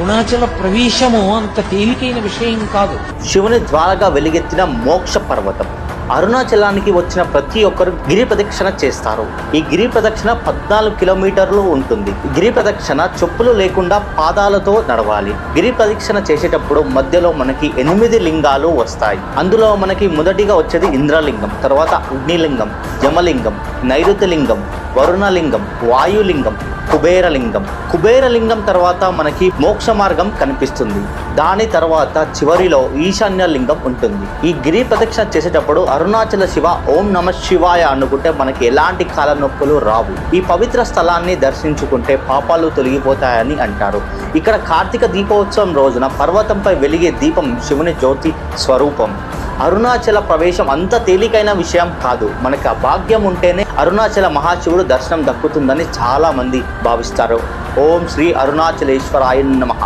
అరుణాచల ప్రవేశము అంత తేలికైన విషయం కాదు. శివుని ద్వారగా వెలుగెత్తిన మోక్ష పర్వతం. అరుణాచలానికి వచ్చిన ప్రతి ఒక్కరు గిరి ప్రదక్షిణ చేస్తారు. ఈ గిరి ప్రదక్షిణ పద్నాలుగు కిలోమీటర్లు ఉంటుంది. గిరి ప్రదక్షిణ చెప్పులు లేకుండా పాదాలతో నడవాలి. గిరి ప్రదక్షిణ చేసేటప్పుడు మధ్యలో మనకి ఎనిమిది లింగాలు వస్తాయి. అందులో మనకి మొదటిగా వచ్చేది ఇంద్రలింగం తర్వాత అగ్నిలింగం యమలింగం నైరుతిలింగం వరుణలింగం వాయులింగం కుబేరలింగం. కుబేరలింగం తర్వాత మనకి మోక్ష మార్గం కనిపిస్తుంది. దాని తర్వాత చివరిలో ఈశాన్య లింగం ఉంటుంది. ఈ గిరి ప్రదక్షిణ చేసేటప్పుడు అరుణాచల శివ ఓం నమ శివాయ అనుకుంటే మనకి ఎలాంటి కాల నొప్పులు రావు. ఈ పవిత్ర స్థలాన్ని దర్శించుకుంటే పాపాలు తొలగిపోతాయని అంటారు. ఇక్కడ కార్తీక దీపోత్సవం రోజున పర్వతంపై వెలిగే దీపం శివుని జ్యోతి స్వరూపం. అరుణాచల ప్రవేశం అంత తేలికైన విషయం కాదు. మనకి ఆ భాగ్యం ఉంటేనే అరుణాచల మహాశివుడు దర్శనం దక్కుతుందని చాలా మంది భావిస్తారు. ఓం శ్రీ అరుణాచలేశ్వరాయ నమః.